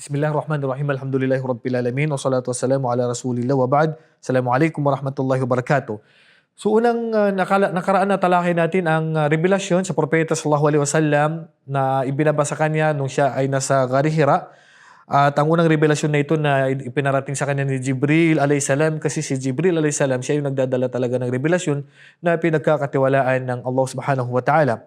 Bismillahirrahmanirrahim. Alhamdulillahi Rabbil Alamin. Wassalatu wassalamu ala Rasulillah wa ba'd. Assalamualaikum warahmatullahi wabarakatuh. So unang uh, nakala, nakaraan na talakay natin ang uh, revelasyon sa Propeta Sallallahu Alaihi Wasallam na ibinaba sa kanya nung siya ay nasa Garihira. At ang unang revelasyon na ito na ipinarating sa kanya ni Jibril salam kasi si Jibril salam siya yung nagdadala talaga ng revelasyon na pinagkakatiwalaan ng Allah Subhanahu wa Ta'ala.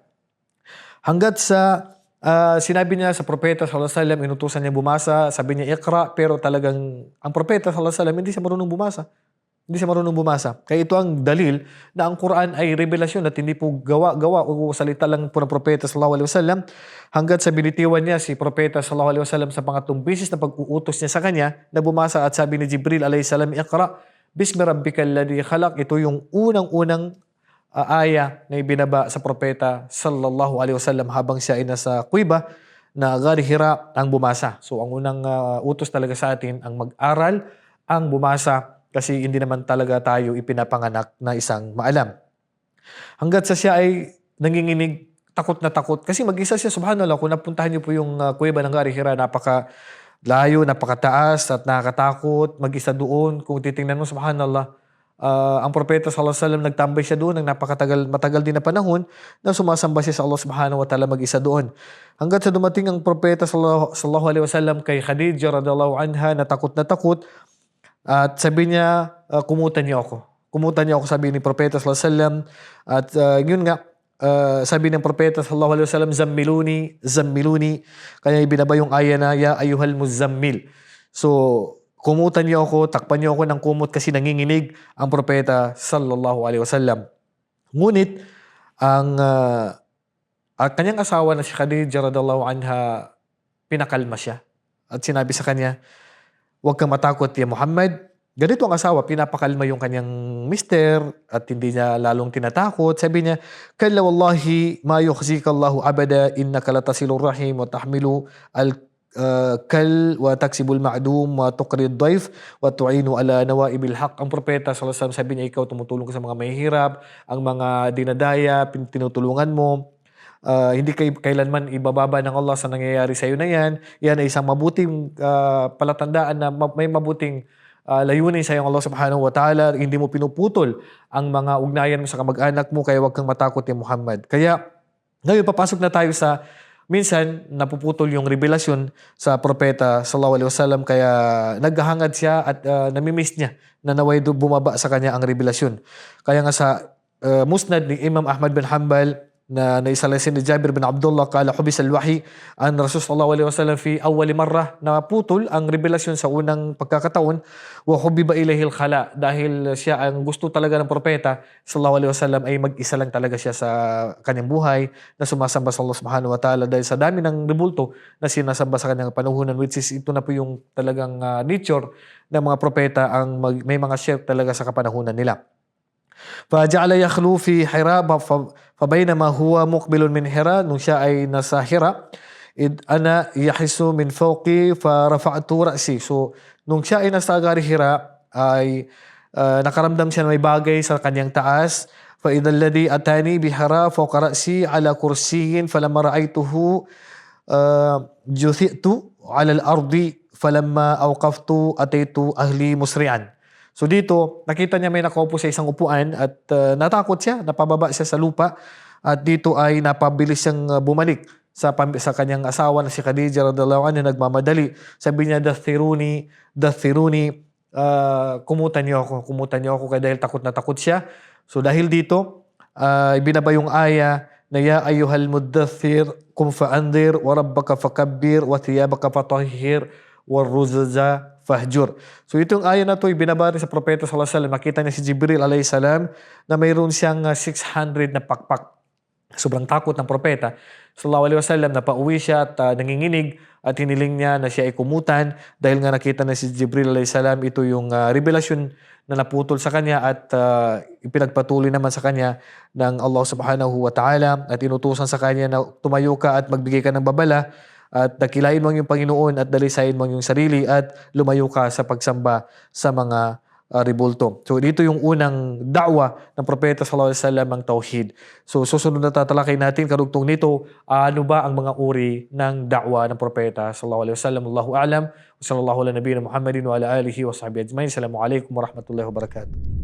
Hanggat sa uh, sinabi niya sa propeta sallallahu alaihi wasallam, inutusan niya bumasa, sabi niya ikra, pero talagang ang propeta sallallahu alaihi wasallam hindi siya marunong bumasa. Hindi siya marunong bumasa. Kaya ito ang dalil na ang Quran ay revelasyon at hindi po gawa-gawa o salita lang po ng propeta sallallahu alaihi wasallam hanggat sa binitiwan niya si propeta sallallahu alaihi wasallam sa pangatlong bisis na pag-uutos niya sa kanya na bumasa at sabi ni Jibril alaihi salam, ikra, bismi rabbikal ladhi khalaq. Ito yung unang-unang aya na ibinaba sa propeta sallallahu alaihi wasallam habang siya ay nasa kuiba na Garihira ang bumasa. So ang unang uh, utos talaga sa atin ang mag-aral, ang bumasa kasi hindi naman talaga tayo ipinapanganak na isang maalam. Hanggat sa siya ay nanginginig, takot na takot. Kasi mag-isa siya, subhanallah, kung napuntahan niyo po yung uh, kuweba ng Garihira, napaka layo, napakataas at nakakatakot, mag-isa doon. Kung titingnan mo, subhanallah, uh, ang propeta sallallahu alaihi wasallam nagtambay siya doon ng napakatagal matagal din na panahon na sumasamba siya sa Allah Subhanahu wa taala mag-isa doon. Hanggat sa dumating ang propeta sallallahu alaihi wasallam kay Khadijah radhiallahu anha na takot na takot at sabi niya uh, kumutan niyo ako. Kumutan niyo ako sabi ni propeta sallallahu alaihi wasallam at uh, yun nga uh, sabi ng propeta sallallahu alaihi wasallam zammiluni zammiluni kaya ibinaba yung aya na ya ayuhal muzammil. So kumutan niyo ako, takpan niyo ako ng kumot kasi nanginginig ang propeta sallallahu alaihi wasallam. Ngunit ang uh, ang kanyang asawa na si Khadijah radhiallahu anha pinakalma siya at sinabi sa kanya, "Huwag kang matakot, ya Muhammad." Ganito ang asawa, pinapakalma yung kanyang mister at hindi niya lalong tinatakot. Sabi niya, Kalla wallahi ma yukhzika Allahu abada innaka latasilur rahim wa tahmilu al kal wa taksibul ma'dum wa tuqrid daif wa tu'inu ala nawaibil haq. Ang propeta sallallahu alaihi wasallam sabi niya ikaw tumutulong ka sa mga mahihirap, ang mga dinadaya, tinutulungan mo. Uh, hindi kay kailanman ibababa ng Allah sa nangyayari sa iyo na yan. Yan ay isang mabuting uh, palatandaan na may mabuting uh, layunin sa iyo Allah subhanahu wa ta'ala. Hindi mo pinuputol ang mga ugnayan mo sa kamag-anak mo kaya huwag kang matakot ni Muhammad. Kaya ngayon papasok na tayo sa minsan napuputol yung revelasyon sa propeta sallallahu alaihi wasallam kaya naghahangad siya at uh, namimiss niya na naway bumaba sa kanya ang revelasyon. Kaya nga sa uh, musnad ni Imam Ahmad bin Hanbal na naisalasin ni Jabir bin Abdullah kala hubis al-wahi an Rasul sallallahu alaihi wasallam fi awwal marra na putol ang revelasyon sa unang pagkakataon wa hubiba ilayhi al-khala dahil siya ang gusto talaga ng propeta sallallahu alaihi wasallam ay mag-isa lang talaga siya sa kanyang buhay na sumasamba sa Allah subhanahu wa ta'ala dahil sa dami ng rebulto na sinasamba sa kanyang panuhunan which is ito na po yung talagang uh, nature ng mga propeta ang mag, may mga share talaga sa kapanahunan nila. فجعل يخلو في حراء فبينما هو مقبل من حراء نشأ هرا إذ أنا يحس من فوقي فرفعت رأسي. So نشاء siya ay nasa Agarihira ay uh, nakaramdam siya ng may فإذا الذي أتاني بهرا فوق رأسي على كرسي فلما رأيته آه، جثئت على الأرض فلما أوقفت أتيت أهلي مسرعا. So dito, nakita niya may nakaupo sa isang upuan at uh, natakot siya, napababa siya sa lupa at dito ay napabilis siyang uh, bumalik sa sa kanyang asawa na si Khadija radhiallahu anha nagmamadali. Sabi niya, "Dathiruni, dathiruni, uh, kumutan niyo ako, kumutan niyo ako kaya dahil takot na takot siya." So dahil dito, uh, ibinaba yung aya na ya ayyuhal muddathir kum fa'andir wa rabbaka fakabbir wa thiyabaka fatahhir wa ruzaza fahjur. So itong aya na to ibinabati sa propeta sallallahu alaihi wasallam. Nakita niya si Jibril alaihi salam na mayroon siyang 600 na pakpak. Sobrang takot ng propeta sallallahu alaihi wasallam na pauwi siya at uh, nanginginig at hiniling niya na siya ay kumutan dahil nga nakita na si Jibril alaihi salam ito yung uh, revelasyon na naputol sa kanya at uh, ipinagpatuloy naman sa kanya ng Allah subhanahu wa ta'ala at inutusan sa kanya na tumayo ka at magbigay ka ng babala at dakilain mo iyong Panginoon at dalisayin mo iyong sarili at lumayo ka sa pagsamba sa mga uh, ribulto. So dito yung unang da'wa ng propeta sallallahu alaihi wasallam ang tauhid. So susunod na tatalakay natin karugtong nito ano ba ang mga uri ng da'wa ng propeta sallallahu alaihi wasallam. Allahu a'lam. Sallallahu ala nabiyina Muhammadin wa ala alihi wa sahbihi ajmain. Assalamualaikum warahmatullahi wabarakatuh.